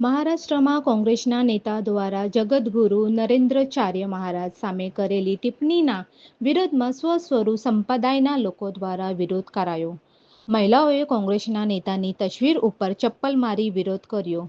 મહારાષ્ટ્રમાં કોંગ્રેસના નેતા દ્વારા જગદગુરુ નરેન્દ્રચાર્ય મહારાજ સામે કરેલી ટિપ્પણીના વિરોધમાં સ્વસ્વરૂપ સંપ્રદાયના લોકો દ્વારા વિરોધ કરાયો. મહિલાઓએ કોંગ્રેસના નેતાની તસવીર ઉપર ચપ્પલ મારી વિરોધ કર્યો.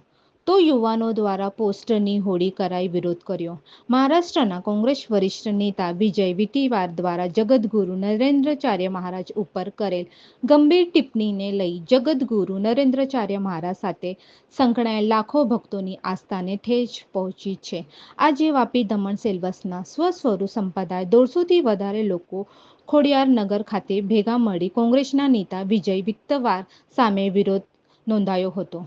તો યુવાનો દ્વારા પોસ્ટરની હોળી કરાઈ વિરોધ કર્યો. મહારાષ્ટ્રના કોંગ્રેસ વરિષ્ઠ નેતા વિજય વિટીવાર દ્વારા જગદગુરુ નરેન્દ્રચાર્ય મહારાજ ઉપર કરેલ ગંભીર ટિપ્પણીને લઈ જગદગુરુ નરેન્દ્રચાર્ય મહારાજ સાથે સંકળાયેલ લાખો ભક્તોની આસ્થાને ઠેસ પહોંચી છે. આજે વાપી દમણ સેલ્વસના સ્વસ્વરૂપ સંપ્રદાય દોઢસોથી વધારે લોકો ખોડિયાર નગર ખાતે ભેગા મળી કોંગ્રેસના નેતા વિજય વિત્તવાર સામે વિરોધ નોંધાયો હતો.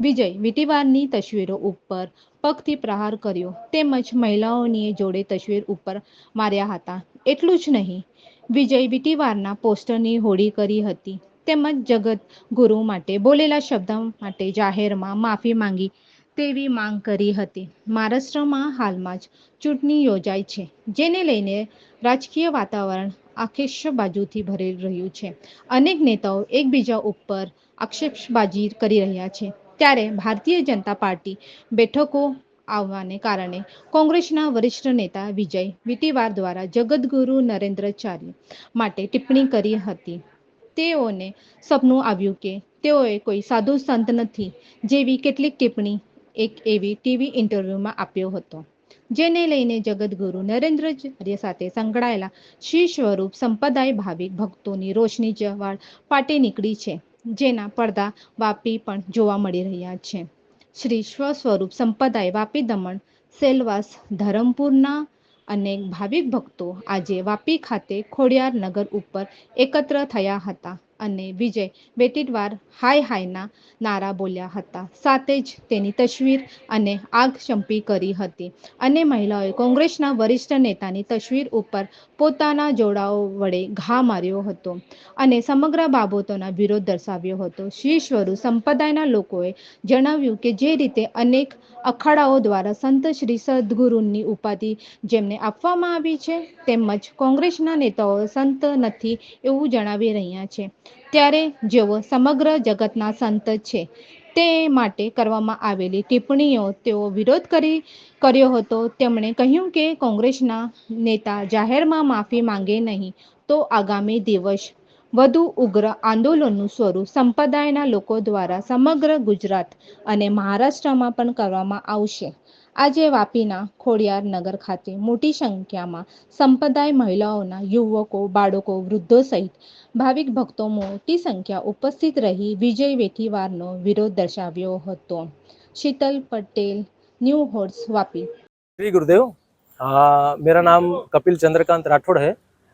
વિજય વીટીવારની તસવીરો ઉપર પગથી પ્રહાર કર્યો. તેમજ મહિલાઓની જોડે તસવીર ઉપર માર્યા હતા. એટલું જ નહીં, વિજય વીટીવારના પોસ્ટરની હોળી કરી હતી. તેમજ જગત ગુરુ માટે બોલેલા શબ્દ માટે જાહેરમાં માફી માંગી તેવી માંગ કરી હતી. મહારાષ્ટ્રમાં હાલમાં જ ચૂંટણી યોજાઈ છે, જેને લઈને રાજકીય વાતાવરણ આક્ષેપ બાજુથી ભરેલ રહ્યું છે. અનેક નેતાઓ એકબીજા ઉપર આક્ષેપબાજી કરી રહ્યા છે. ત્યારે ભારતીય જનતા પાર્ટી બેઠકો આવવાને કારણે કોંગ્રેસના વરિષ્ઠ નેતા વિજય વિટીવાર દ્વારા જગદગુરુ નરેન્દ્રચાર્ય માટે ટિપ્પણી કરી હતી. તેઓને સપનું આવ્યું કે તેઓએ કોઈ સાધુ સંત નથી જેવી કેટલીક ટિપ્પણી એક એવી ટીવી ઇન્ટરવ્યૂમાં આપ્યો હતો, જેને લઈને જગદગુરુ નરેન્દ્રચાર્ય સાથે સંકળાયેલા શ્રી સ્વરૂપ સંપ્રદાય ભાવિક ભક્તોની રોશની જવાળ ફાટી નીકળી છે. જેના પડદા વાપી પણ જોવા મળી રહ્યા છે. શ્રી સ્વસ્વરૂપ સંપ્રદાય વાપી દમણ, સેલવાસ, ધરમપુરના અનેક ભાવિક ભક્તો આજે વાપી ખાતે ખોડિયાર નગર ઉપર એકત્ર થયા હતા. અને વિજય બેટીટવાર હાય હાયના નારા બોલ્યા હતા. સાથે જ તેની તસવીર અને આગ ચંપી કરી હતી. અને મહિલાઓએ કોંગ્રેસના વરિષ્ઠ નેતાની તસવીર ઉપર પોતાના જોડાઓ વડે ઘા માર્યો હતો અને સમગ્ર બાબતોના વિરોધ દર્શાવ્યો હતો. શ્રી સ્વરૂપ સંપ્રદાયના લોકોએ જણાવ્યું કે જે રીતે અનેક અખાડાઓ દ્વારા સંત શ્રી સદગુરુની ઉપાધિ જેમને આપવામાં આવી છે, તેમજ કોંગ્રેસના નેતાઓ સંત નથી એવું જણાવી રહ્યા છે. ત્યારે જેઓ સમગ્ર જગતના સંત છે, તે માટે કરવામાં આવેલી ટિપ્પણીઓ તેઓ વિરોધ કરી, કર્યો હતો. તેમણે કહ્યું કે કોંગ્રેસના નેતા જાહેરમાં માફી માંગે નહીં તો આગામી દિવસ વધુ ઉગ્ર આંદોલનનું સ્વરૂપ સંપ્રદાયના લોકો દ્વારા સમગ્ર ગુજરાત અને મહારાષ્ટ્રમાં પણ કરવામાં આવશે આજે વાપીના ખોડિયાર નગર ખાતે મોટી સંખ્યામાં સંપ્રદાય મહિલાઓના યુવકો બાળકો વૃદ્ધો સહિત ભાવિક ભક્તો મોટી સંખ્યા ઉપસ્થિત રહી વિજય વેઠીવારનો વિરોધ દર્શાવ્યો હતો શીતલ પટેલ ન્યૂ હોર્સ વાપી श्री गुरुदेव आ, मेरा नाम कपिल चंद्रकांत राठौड़ है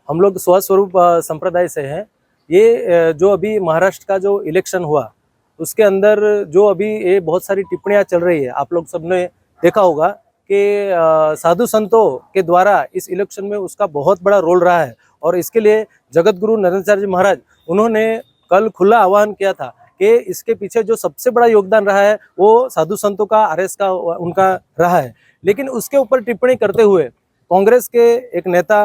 हम लोग स्वस्वरूप आ, संप्रदाय से हैं ये जो अभी महाराष्ट्र का जो इलेक्शन हुआ, उसके अंदर जो अभी ये बहुत सारी टिप्पणियाँ चल रही है, आप लोग सबने देखा होगा कि साधु संतों के द्वारा इस इलेक्शन में उसका बहुत बड़ा रोल रहा है। और इसके लिए जगत गुरु जी महाराज, उन्होंने कल खुला आह्वान किया था कि इसके पीछे जो सबसे बड़ा योगदान रहा है, वो साधु संतों का आरएस का, उनका रहा है। लेकिन उसके ऊपर टिप्पणी करते हुए कांग्रेस के एक नेता,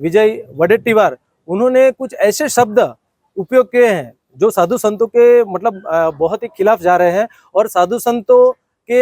विजय वडेट्टीवार, उन्होंने कुछ ऐसे शब्द उपयोग किए हैं जो साधु संतों के मतलब बहुत ही खिलाफ जा रहे हैं और साधु संतों के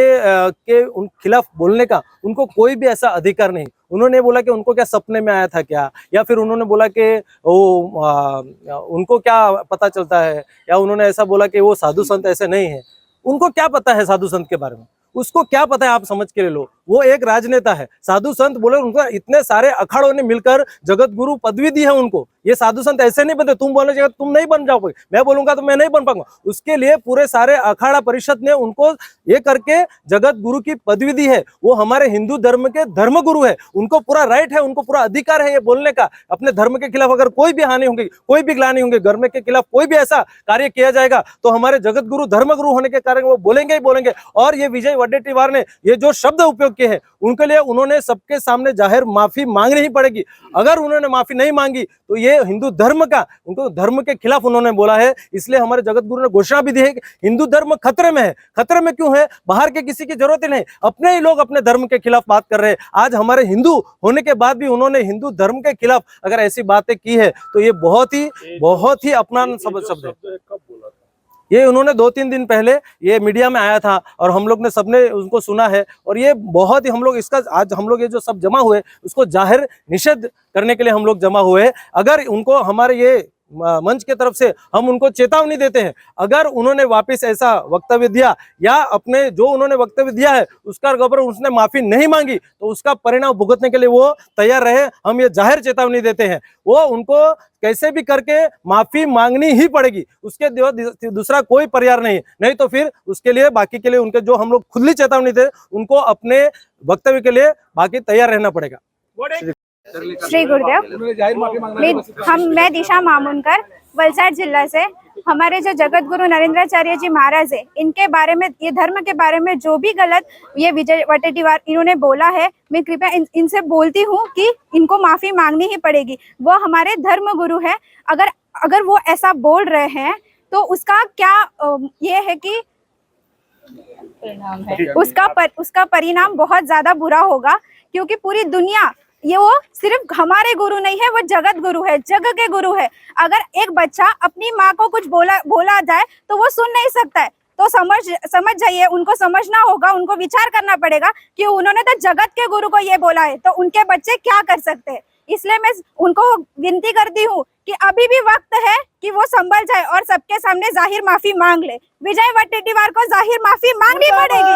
के उन खिलाफ बोलने का उनको कोई भी ऐसा अधिकार नहीं। उन्होंने बोला कि उनको क्या सपने में आया था क्या? या फिर उन्होंने बोला कि वो अ, उनको क्या पता चलता है? या उन्होंने ऐसा बोला कि वो साधु संत ऐसे नहीं है? उनको क्या पता है साधु संत के बारे में? उसको क्या पता है आप समझ के ले लो। वो एक राजनेता है। साधु संत बोले उनको इतने सारे अखाड़ों ने मिलकर जगत गुरु पदवी दी है उनको। ये साधु संत ऐसे नहीं बनते, तुम बोले तुम नहीं बन जाओगे। मैं बोलूँगा तो मैं नहीं बन पाऊँगा। उसके लिए पूरे सारे अखाड़ा परिषद ने उनको ये करके जगत गुरु की पदवी दी है। वो हमारे हिंदू धर्म के धर्म गुरु है। उनको पूरा राइट है, उनको पूरा अधिकार है ये बोलने का। अपने धर्म के खिलाफ अगर कोई भी हानि होगी, कोई भी ग्लानी होंगे धर्म के खिलाफ कोई भी ऐसा कार्य किया जाएगा तो हमारे जगत गुरु धर्म गुरु होने के कारण वो बोलेंगे ही बोलेंगे। और ये विजय वडेट्टीवार ने ये जो शब्द उपयोग किए हैं, उनके लिए उन्होंने सबके सामने ज़ाहिर माफ़ी मांगनी ही पड़ेगी। अगर उन्होंने माफ़ी नहीं मांगी तो ये हिंदू धर्म का उनको धर्म के खिलाफ उन्होंने बोला है इसलिए हमारे जगत गुरु ने घोषणा भी दी है कि हिंदू धर्म खतरे में है। खतरे में क्यों है? बाहर के किसी की ज़रूरत ही नहीं। अपने ही लोग अपने धर्म के खिलाफ बात कर रहे हैं। आज हमारे हिंदू होने के बाद भी उन्होंने हिंदू धर्म के खिलाफ अगर ऐसी बातें की है तो ये बहुत ही बहुत ही अपना शब्द है। ये उन्होंने दो तीन दिन पहले ये मीडिया में आया था और हम लोग ने सबने उनको सुना है और ये बहुत ही हम लोग इसका आज हम लोग ये जो सब जमा हुए, उसको ज़ाहिर निषेध करने के लिए हम लोग जमा हुए अगर उनको हमारे ये मंच के तरफ़ से हम उनको चेतावनी देते हैं। अगर उन्होंने वापस ऐसा वक्तव्य दिया या अपने जो उन्होंने वक्तव्य दिया है, उसका अगर उसने माफ़ी नहीं मांगी तो उसका परिणाम भुगतने के लिए वो तैयार रहे, हम ये ज़ाहिर चेतावनी देते हैं। वो उनको कैसे भी करके माफ़ी मांगनी ही पड़ेगी, उसके दूसरा कोई पर्याय नहीं। नहीं तो फिर उसके लिए, बाकी के लिए उनके जो हम लोग खुली चेतावनी थे उनको अपने वक्तव्य के लिए बाकी तैयार रहना पड़ेगा। श्री गुरुदेव मैं हम मैं दिशा मामुनकर वलसाड जिला से। हमारे जो जगत गुरु नरेंद्राचार्य जी महाराज है इनके बारे में ये धर्म के बारे में जो भी गलत ये विजय वटेटीवार इन्होंने बोला है मैं कृपया इन, इनसे बोलती हूँ कि इनको माफ़ी मांगनी ही पड़ेगी। वो हमारे धर्म गुरु है। अगर अगर वो ऐसा बोल रहे हैं तो उसका क्या ये है कि उसका पर, उसका परिणाम बहुत ज़्यादा बुरा होगा क्योंकि पूरी दुनिया ये वो सिर्फ़ हमारे गुरु नहीं है, वो जगत गुरु है, जग के गुरु है। अगर एक बच्चा अपनी माँ को कुछ बोला बोला जाए तो वो सुन नहीं सकता है। तो समझ समझ जाइए, उनको समझना होगा, उनको विचार करना पड़ेगा कि उन्होंने तो जगत के गुरु को ये बोला है तो उनके बच्चे क्या कर सकते हैं? इसलिए मैं उनको विनती करती हूँ कि अभी भी वक्त है कि वो संभल जाए और सबके सामने जाहिर माफी मांग ले विजय वट्टेटीवार को जाहिर माफी मांगनी पड़ेगी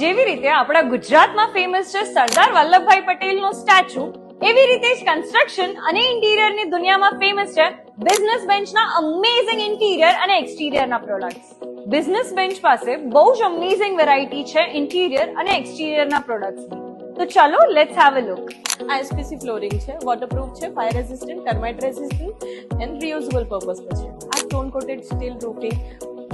જેવી રીતે આપણા ગુજરાતમાં ફેમસ છે સરદાર વલ્લભભાઈ પટેલનો સ્ટેચ્યુ એવી રીતે જ કન્સ્ટ્રક્શન અને ઇન્ટિરિયરની દુનિયામાં ફેમસ છે બિઝનેસ બેન્ચના અમેઝિંગ ઇન્ટિરિયર અને એક્સટિરિયરના પ્રોડક્ટ્સ બિઝનેસ બેન્ચ પાસે બહુ જ અમેઝિંગ વેરાયટી છે ઇન્ટિરિયર અને એક્સટિરિયરના પ્રોડક્ટ્સની તો ચલો let's have a look ISPC flooring છે વોટરપ્રૂફ છે fire resistant termite resistant and reusable purpose પર છે. આ stone coated steel roofing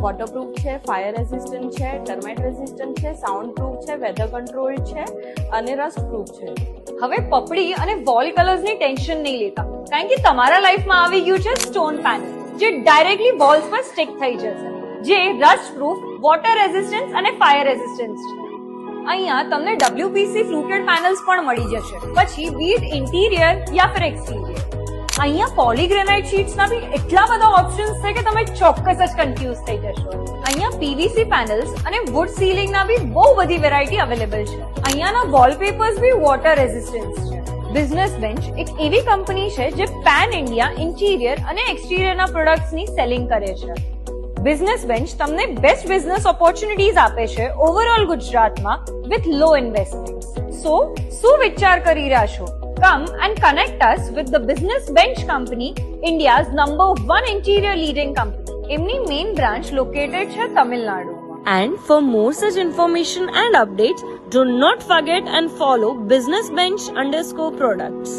waterproof છે ફાયર રેઝિસ્ટન્ટ છે ટર્માઇટ રેઝિસ્ટન્ટ છે સાઉન્ડ પ્રૂફ છે વેધર કંટ્રોલ છે, અને રસ્ટ પ્રૂફ છે. હવે પપડી અને વોલ કલર્સની ટેન્શન નહીં લેતા. કારણ કે તમારા લાઈફમાં આવી ગયું છે સ્ટોન પેનલ જે ડાયરેક્ટલી વોલ્સ પર સ્ટિક થઈ જશે. જે રસ્ટ પ્રૂફ વોટર રેઝિસ્ટન્સ અને ફાયર રેઝિસ્ટન્સ છે. અહીંયા તમને WPC ફ્લુટેડ પેનલ્સ પણ મળી જશે. પછી બીટ ઇન્ટિરિયર યા ફિર એક્સટિરિયર અહીંયા પોલીગ્રેનાઇટ શીટ્સના બી એટલા બધા ઓપ્શન્સ છે કે તમે ચોક્કસ જ કન્ફ્યુઝ થઈ જશો. અહીંયા પીવીસી પેનલ્સ અને વુડ સીલિંગના બી બહુ બધી વેરાયટી અવેલેબલ છે. અહીંયાના વોલપેપર્સ બી વોટર રેઝિસ્ટન્સ છે. બિઝનેસ બેન્ચ એક એવી કંપની છે જે પેન ઇન્ડિયા ઇન્ટિરિયર અને એક્સટિરિયરના પ્રોડક્ટ્સની સેલિંગ કરે છે. બિઝનેસ બેન્ચ તમને બેસ્ટ બિઝનેસ ઓપોર્ચ્યુનિટીઝ આપે છે ઓવરઓલ ગુજરાતમાં વિથ લો ઇન્વેસ્ટમેન્ટ સો શું વિચાર કરી રહ્યા છો come and connect us with the business bench company India's number one interior leading company એમની મેઇન બ્રાન્ચ લોકેટેડ છે તમિલનાડુમાં And for more such information and updates, do not forget and follow Business Bench underscore products.